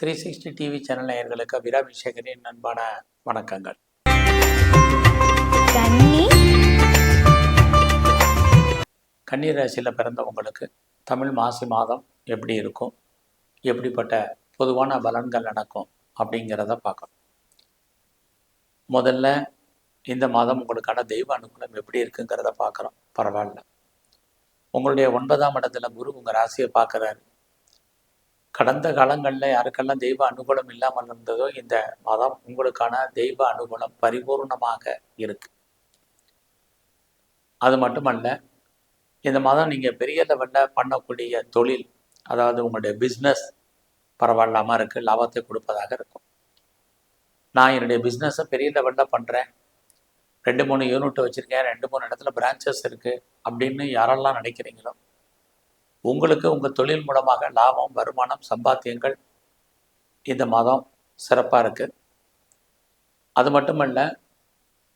Three sixty TV channel நேயர்களுக்கு அபிராபிஷேகரின் அன்பான வணக்கங்கள். கன்னீர் ராசியில் பிறந்தவங்களுக்கு தமிழ் மாசி மாதம் எப்படி இருக்கும்? எப்படிப்பட்ட பொதுவான பலன்கள் நடக்கும் அப்படிங்கிறத பார்க்கணும் முதல்ல இந்த மாதம் உங்களுக்கான தெய்வ அனுகூலம் எப்படி இருக்குங்கிறத பார்க்குறோம். பரவாயில்ல. உங்களுடைய ஒன்பதாம் இடத்துல குரு உங்கள் ராசியை பார்க்குறாரு. கடந்த காலங்களில் யாருக்கெல்லாம் தெய்வ அனுகூலம் இல்லாமல் இருந்ததோ இந்த மாதம் உங்களுக்கான தெய்வ அனுகூலம் பரிபூர்ணமாக இருக்கு. அது மட்டுமல்ல இந்த மாதம் நீங்கள் பெரிய லெவலில் பண்ணக்கூடிய தொழில் அதாவது உங்களுடைய பிஸ்னஸ் பரவாயில்லாமல் இருக்குது லாபத்தை கொடுப்பதாக இருக்கும். நான் என்னுடைய பிஸ்னஸை பெரிய லெவலில் பண்ணுறேன் ரெண்டு மூணு யூனிட் வச்சுருக்கேன் ரெண்டு மூணு இடத்துல பிரான்ச்சஸ் இருக்குது அப்படின்னு யாரெல்லாம் நினைக்கிறீங்களோ உங்களுக்கு உங்கள் தொழில் மூலமாக லாபம் வருமானம் சம்பாத்தியங்கள் இந்த மாதம் சிறப்பாக இருக்குது அது மட்டுமல்ல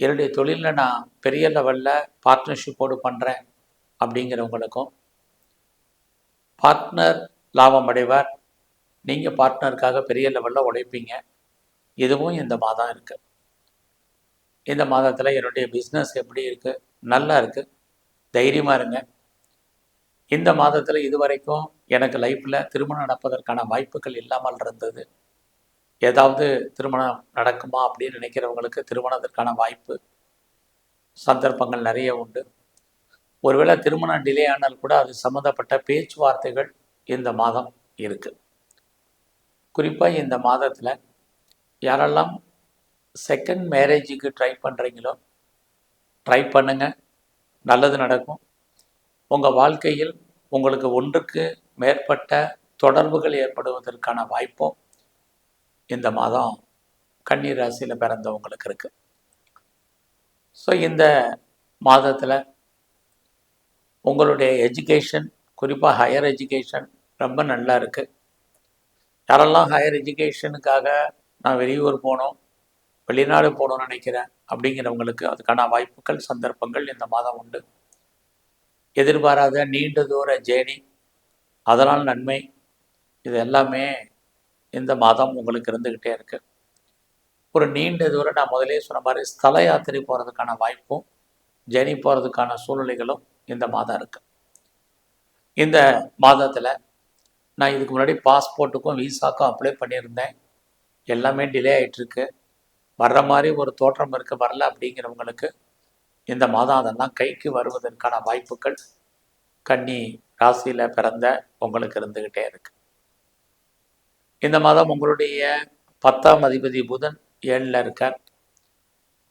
என்னுடைய தொழிலில் நான் பெரிய லெவலில் பார்ட்னர்ஷிப்போடு பண்ணுறேன் அப்படிங்கிறவங்களுக்கும் பார்ட்னர் லாபம் அடைவார். நீங்கள் பார்ட்னருக்காக பெரிய லெவலில் உழைப்பீங்க. இதுவும் இந்த மாதம் இருக்குது இந்த மாதத்தில் என்னுடைய பிஸ்னஸ் எப்படி இருக்குது நல்லா இருக்குது தைரியமாக இருங்க. இந்த மாதத்தில் இதுவரைக்கும் எனக்கு லைஃப்பில் திருமணம் நடப்பதற்கான வாய்ப்புகள் இல்லாமல் இருந்தது. ஏதாவது திருமணம் நடக்குமா அப்படின்னு நினைக்கிறவங்களுக்கு திருமணத்திற்கான வாய்ப்பு சந்தர்ப்பங்கள் நிறைய உண்டு. ஒருவேளை திருமணம் டிலே ஆனால் கூட அது சம்மந்தப்பட்ட பேச்சுவார்த்தைகள் இந்த மாதம் இருக்குது குறிப்பாக இந்த மாதத்தில் யாரெல்லாம் செகண்ட் மேரேஜுக்கு ட்ரை பண்ணுறீங்களோ ட்ரை பண்ணுங்க. நல்லது நடக்கும். உங்கள் வாழ்க்கையில் உங்களுக்கு ஒன்றுக்கு மேற்பட்ட தொடர்புகள் ஏற்படுவதற்கான வாய்ப்பும் இந்த மாதம் கண்ணீர் ராசியில் பிறந்தவங்களுக்கு இருக்குது ஸோ இந்த மாதத்தில் உங்களுடைய எஜுகேஷன் குறிப்பாக ஹையர் எஜுகேஷன் ரொம்ப நல்லா இருக்குது யாரெல்லாம் ஹையர் எஜுகேஷனுக்காக நான் வெளியூர் போகணும் வெளிநாடு போகணும்னு நினைக்கிறேன் அப்படிங்கிறவங்களுக்கு அதுக்கான வாய்ப்புகள் சந்தர்ப்பங்கள் இந்த மாதம் உண்டு. எதிர்பாராத நீண்ட தூர ஜேர்னி. அதனால் நன்மை. இது எல்லாமே இந்த மாதம் உங்களுக்கு இருந்துக்கிட்டே இருக்கு. ஒரு நீண்ட தூரம் நான் முதலே சொன்ன மாதிரி ஸ்தல யாத்திரை போகிறதுக்கான வாய்ப்பும் ஜேர்னி போகிறதுக்கான சூழ்நிலைகளும் இந்த மாதம் இருக்கு. இந்த மாதத்தில் நான் இதுக்கு முன்னாடி பாஸ்போர்ட்டுக்கும் விசாக்கும் அப்ளை பண்ணியிருந்தேன். எல்லாமே டிலே ஆகிட்டுருக்கு வர்ற மாதிரி ஒரு தோற்றம் இருக்குது வரல அப்படிங்கிறவங்களுக்கு இந்த மாதம் அதெல்லாம் கைக்கு வருவதற்கான வாய்ப்புகள் கன்னி ராசியில் பிறந்த உங்களுக்கு இருந்துக்கிட்டே இருக்கு. இந்த மாதம் உங்களுடைய பத்தாம் அதிபதி புதன் ஏழில் இருக்கார்.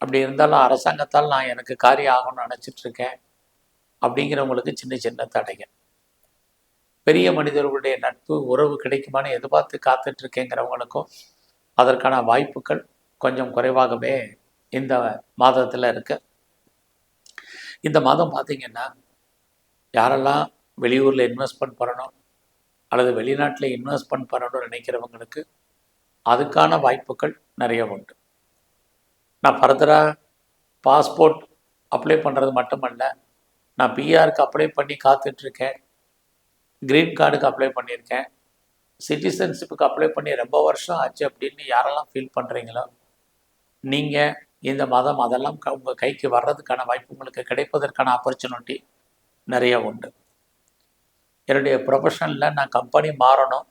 அப்படி இருந்தாலும் அரசாங்கத்தால் நான் எனக்கு காரியம் ஆகணும்னு நினச்சிட்டு இருக்கேன். அப்படிங்கிறவங்களுக்கு சின்ன சின்ன தடைகள். பெரிய மனிதர்களுடைய நட்பு உறவு கிடைக்குமான்னு எதிர்பார்த்து காத்துட்டு இருக்கேங்கிறவங்களுக்கும் அதற்கான வாய்ப்புகள் கொஞ்சம் குறைவாகவே இந்த மாதத்தில் இருக்குது இந்த மாதம் பார்த்தீங்கன்னா யாரெல்லாம் வெளியூரில் இன்வெஸ்ட்மெண்ட் பண்ணணும் அல்லது வெளிநாட்டில் இன்வெஸ்ட்மெண்ட் பண்ணணும்னு நினைக்கிறவங்களுக்கு அதுக்கான வாய்ப்புகள் நிறைய உண்டு. நான் ஃபர்தராக பாஸ்போர்ட் அப்ளை பண்ணுறது மட்டுமல்ல நான் பிஆருக்கு அப்ளை பண்ணி காத்துட்ருக்கேன். க்ரீன் கார்டுக்கு அப்ளை பண்ணியிருக்கேன். சிட்டிசன்ஷிப்புக்கு அப்ளை பண்ணி ரொம்ப வருஷம் ஆச்சு அப்படின்னு யாரெல்லாம் ஃபீல் பண்ணுறீங்களோ நீங்கள் இந்த மாதம் அதெல்லாம் க உங்கள் கைக்கு வர்றதுக்கான வாய்ப்பு உங்களுக்கு கிடைப்பதற்கான ஆப்பர்ச்சுனிட்டி நிறைய உண்டு. என்னுடைய ப்ரொஃபஷனில் நான் கம்பெனி மாறணும்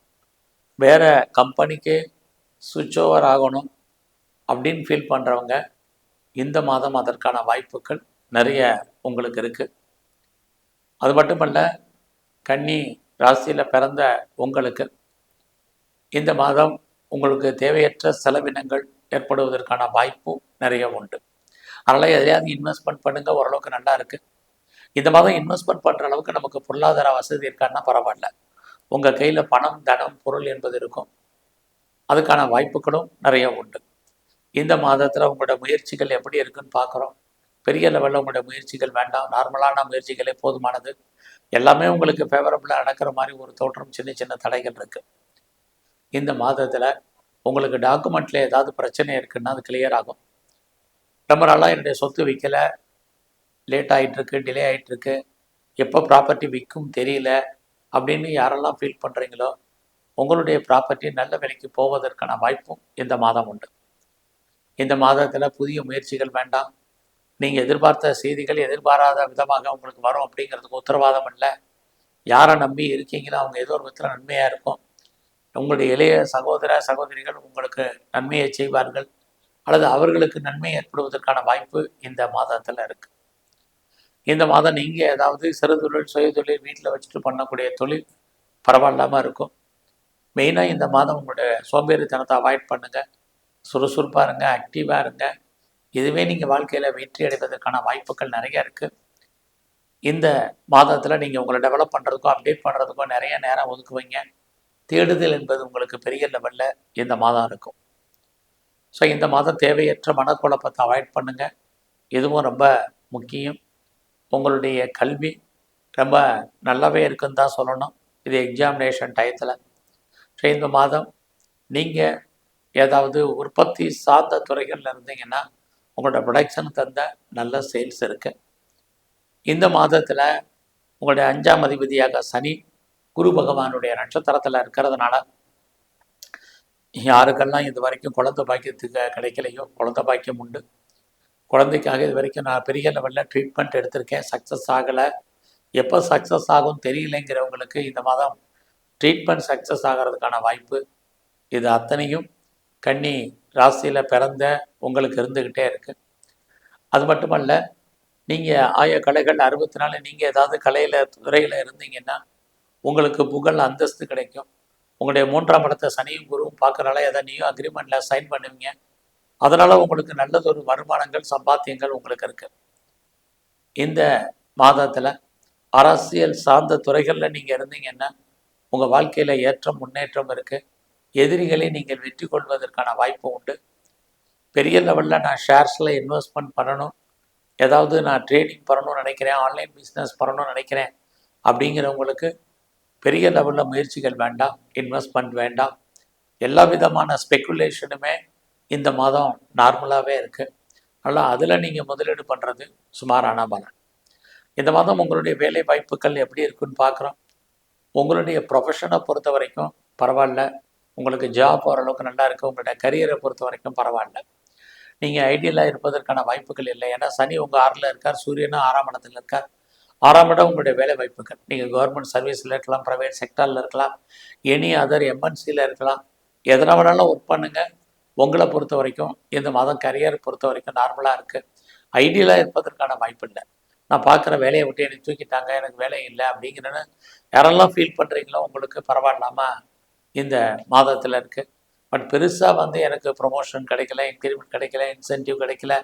வேறு கம்பெனிக்கு சுவிட்ச் ஓவர் ஆகணும் அப்படின்னு ஃபீல் பண்ணுறவங்க இந்த மாதம் அதற்கான வாய்ப்புகள் நிறைய உங்களுக்கு இருக்குது அது மட்டுமல்ல கன்னி ராசியில் பிறந்த உங்களுக்கு இந்த மாதம் உங்களுக்கு தேவையற்ற செலவினங்கள் ஏற்படுவதற்கான வாய்ப்பும் நிறைய உண்டு. அதனால் எதையாவது இன்வெஸ்ட்மெண்ட் பண்ணுங்கள் ஓரளவுக்கு நல்லா இருக்குது இந்த மாதம் இன்வெஸ்ட்மெண்ட் பண்ணுற அளவுக்கு நமக்கு பொருளாதார வசதி இருக்கான்னா பரவாயில்ல. உங்கள் கையில் பணம் தனம் பொருள் என்பது இருக்கும். அதுக்கான வாய்ப்புகளும் நிறைய உண்டு. இந்த மாதத்தில் உங்களோட முயற்சிகள் எப்படி இருக்குன்னு பார்க்குறோம் பெரிய லெவலில் உங்களோட முயற்சிகள் வேண்டாம். நார்மலான முயற்சிகளே போதுமானது. எல்லாமே உங்களுக்கு ஃபேவரபுளாக நடக்கிற மாதிரி ஒரு தோற்றம் சின்ன சின்ன தடைகள் இருக்குது இந்த மாதத்தில் உங்களுக்கு டாக்குமெண்ட்டில் ஏதாவது பிரச்சனை இருக்குன்னா அது கிளியர் ஆகும். ரொம்ப நாளாக என்னுடைய சொத்து விற்கலை லேட் ஆகிட்டுருக்கு டிலே ஆகிட்டுருக்கு எப்போ ப்ராப்பர்ட்டி விற்கும் தெரியல அப்படின்னு யாரெல்லாம் ஃபீல் பண்ணுறீங்களோ உங்களுடைய ப்ராப்பர்ட்டி நல்ல விலைக்கு போவதற்கான வாய்ப்பும் இந்த மாதம் உண்டு. இந்த மாதத்தில் புதிய முயற்சிகள் வேண்டாம். நீங்கள் எதிர்பார்த்த செய்திகள் எதிர்பாராத விதமாக உங்களுக்கு வரும் அப்படிங்கிறதுக்கு உத்தரவாதம் இல்லை. யாரை நம்பி இருக்கீங்களோ அவங்க ஏதோ ஒரு விதத்தில் நன்மையாக இருக்கும். உங்களுடைய இளைய சகோதர சகோதரிகள் உங்களுக்கு நன்மையை செய்வார்கள். அல்லது அவர்களுக்கு நன்மை ஏற்படுவதற்கான வாய்ப்பு இந்த மாதத்தில் இருக்குது இந்த மாதம் நீங்கள் ஏதாவது சிறு தொழில் சுய தொழில் வீட்டில் வச்சுட்டு பண்ணக்கூடிய தொழில் பரவாயில்லாமல் இருக்கும். மெயினாக இந்த மாதம் உங்களுடைய சோம்பேறித்தனத்தை அவாய்ட் பண்ணுங்கள் சுறுசுறுப்பாக இருங்க ஆக்டிவாக இருங்க. இதுவே நீங்கள் வாழ்க்கையில் வெற்றி அடைவதற்கான வாய்ப்புகள் நிறைய இருக்குது இந்த மாதத்தில் நீங்கள் உங்களை டெவலப் பண்ணுறதுக்கும் அப்டேட் பண்ணுறதுக்கோ நிறைய நேரம் ஒதுக்குவீங்க. தேடுதல் என்பது உங்களுக்கு பெரிய லெவலில் இந்த மாதம் இருக்கும். ஸோ இந்த மாதம் தேவையற்ற மனக்குழப்பத்தை அவாய்ட் பண்ணுங்கள் இதுவும் ரொம்ப முக்கியம். உங்களுடைய கல்வி ரொம்ப நல்லாவே இருக்குன்னு தான் சொல்லணும். இது எக்ஸாமினேஷன் டயத்தில் ஸோ இந்த மாதம் நீங்கள் ஏதாவது உற்பத்தி சார்ந்த துறைகளில் இருந்தீங்கன்னா உங்களோட ப்ரொடக்ஷன் தந்த நல்ல சேல்ஸ் இருக்குது இந்த மாதத்தில் உங்களுடைய அஞ்சாம் அதிபதியாக சனி குரு பகவானுடைய நட்சத்திரத்தில் இருக்கிறதுனால யாருக்கெல்லாம் இது வரைக்கும் குழந்தை பாக்கியத்துக்கு கிடைக்கலையோ குழந்தை பாக்கியம் உண்டு. குழந்தைக்காக இது வரைக்கும் நான் பெரிய லெவலில் ட்ரீட்மெண்ட் எடுத்திருக்கேன். சக்ஸஸ் ஆகலை. எப்போ சக்ஸஸ் ஆகும் தெரியலைங்கிறவங்களுக்கு இந்த மாதம் ட்ரீட்மெண்ட் சக்ஸஸ் ஆகிறதுக்கான வாய்ப்பு இது அத்தனையும் கன்னி ராசியில் பிறந்த உங்களுக்கு இருந்துக்கிட்டே இருக்குது அது மட்டுமல்ல நீங்கள் ஆய கலைகள் அறுபத்தி நாலு நீங்கள் ஏதாவது கலையில் துறையில் இருந்தீங்கன்னா உங்களுக்கு புகழ் அந்தஸ்து கிடைக்கும். உங்களுடைய மூன்றாம் இடத்தை சனியும் குருவும் பார்க்குறனால எதை நீயும் அக்ரிமெண்ட்டில் சைன் பண்ணுவீங்க. அதனால் உங்களுக்கு நல்லதொரு வருமானங்கள் சம்பாத்தியங்கள் உங்களுக்கு இருக்குது இந்த மாதத்தில் அரசியல் சார்ந்த துறைகளில் நீங்கள் இருந்தீங்கன்னா உங்கள் வாழ்க்கையில் ஏற்றம் முன்னேற்றம் இருக்குது எதிரிகளை நீங்கள் வெற்றி கொள்வதற்கான வாய்ப்பு உண்டு. பெரிய லெவலில் நான் ஷேர்ஸில் இன்வெஸ்ட்மெண்ட் பண்ணணும். ஏதாவது நான் ட்ரேடிங் பண்ணணும்னு நினைக்கிறேன் ஆன்லைன் பிஸ்னஸ் பண்ணணும்னு நினைக்கிறேன். அப்படிங்கிறவங்களுக்கு பெரிய லெவலில் முயற்சிகள் வேண்டாம் இன்வெஸ்ட்மெண்ட் வேண்டாம். எல்லா விதமான ஸ்பெக்குலேஷனுமே இந்த மாதம் நார்மலாகவே இருக்குது அதனால் அதில் நீங்கள் முதலீடு பண்ணுறது சுமாரான பலன். இந்த மாதம் உங்களுடைய வேலை வாய்ப்புகள் எப்படி இருக்குன்னு பார்க்குறோம் உங்களுடைய ப்ரொஃபஷனை பொறுத்த வரைக்கும் பரவாயில்ல. உங்களுக்கு ஜாப் ஓரளவுக்கு நல்லா இருக்குது உங்களுடைய கரியரை பொறுத்த வரைக்கும் பரவாயில்ல. நீங்கள் ஐடியலாக இருப்பதற்கான வாய்ப்புகள் இல்லை. ஏன்னா சனி உங்கள் ஆறில் இருக்கார். சூரியனும் ஆறாம் இடத்துல இருக்கார். ஆறாம் இடம் உங்களுடைய வேலை வாய்ப்புகள். நீங்கள் கவர்மெண்ட் சர்வீஸில் இருக்கலாம் ப்ரைவேட் செக்டரில் இருக்கலாம் எனி அதர் எம்என்சியில் இருக்கலாம். எதனா வேணாலும் ஒர்க் பண்ணுங்கள் உங்களை பொறுத்த வரைக்கும் இந்த மாதம் கரியர் பொறுத்த வரைக்கும் நார்மலாக இருக்குது ஐடியலாக இருப்பதற்கான வாய்ப்பு இல்லை. நான் பார்க்குற வேலையை விட்டு எனக்கு தூக்கிட்டாங்க எனக்கு வேலை இல்லை அப்படிங்கிறன்னு யாரெல்லாம் ஃபீல் பண்ணுறீங்களோ உங்களுக்கு பரவாயில்லாமல் இந்த மாதத்தில் இருக்குது பட் பெருசாக வந்து எனக்கு ப்ரொமோஷன் கிடைக்கல இன்க்ரிமெண்ட் கிடைக்கல இன்சென்டிவ் கிடைக்கல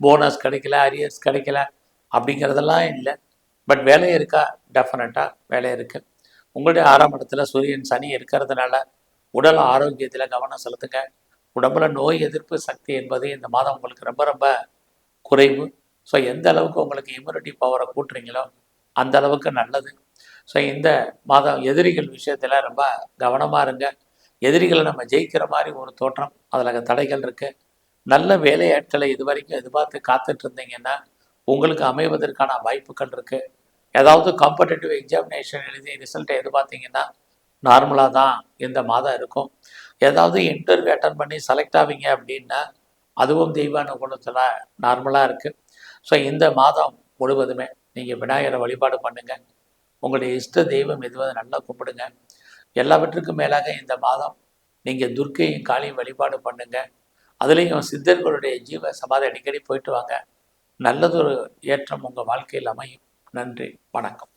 போனஸ் கிடைக்கல அரியர்ஸ் கிடைக்கல அப்படிங்கிறதெல்லாம் இல்லை. பட் வேலை இருக்கா? டெஃபினட்டாக வேலை இருக்குது உங்களுடைய ஆறாம் இடத்துல சூரியன் சனி இருக்கிறதுனால உடல் ஆரோக்கியத்தில் கவனம் செலுத்துங்க. உடம்புல நோய் எதிர்ப்பு சக்தி என்பது இந்த மாதம் உங்களுக்கு ரொம்ப ரொம்ப குறைவு. ஸோ எந்த அளவுக்கு உங்களுக்கு இம்யூனிட்டி பவரை கூட்டுறீங்களோ அந்த அளவுக்கு நல்லது. ஸோ இந்த மாதம் எதிரிகள் விஷயத்தில் ரொம்ப கவனமாக இருங்க. எதிரிகளை நம்ம ஜெயிக்கிற மாதிரி ஒரு தோற்றம் அதில் தடைகள் இருக்குது நல்ல வேலையாட்களை இது வரைக்கும் எதிர்பார்த்து காத்துட்டு இருந்தீங்கன்னா உங்களுக்கு அமைவதற்கான வாய்ப்புகள் இருக்குது ஏதாவது காம்படேட்டிவ் எக்ஸாமினேஷன் எழுதி ரிசல்ட்டை எதிர்பார்த்தீங்கன்னா நார்மலாக தான் இந்த மாதம் இருக்கும். ஏதாவது இன்டர்வியூ அட்டன் பண்ணி செலக்ட் ஆவீங்க அப்படின்னா அதுவும் தெய்வானுகுணத்தில் நார்மலாக இருக்குது ஸோ இந்த மாதம் முழுவதுமே நீங்கள் விநாயகரை வழிபாடு பண்ணுங்கள் உங்களுடைய இஷ்ட தெய்வம் எதுவது நல்லா கும்பிடுங்க. எல்லாவற்றுக்கும் மேலாக இந்த மாதம் நீங்கள் துர்க்கையும் காளியும் வழிபாடு பண்ணுங்கள் அதுலேயும் சித்தர்களுடைய ஜீவ சமாதி அடிக்கடி போயிட்டு வாங்க. நல்லதொரு ஏற்றம் உங்கள் வாழ்க்கையில் அமையும். நன்றி. வணக்கம்.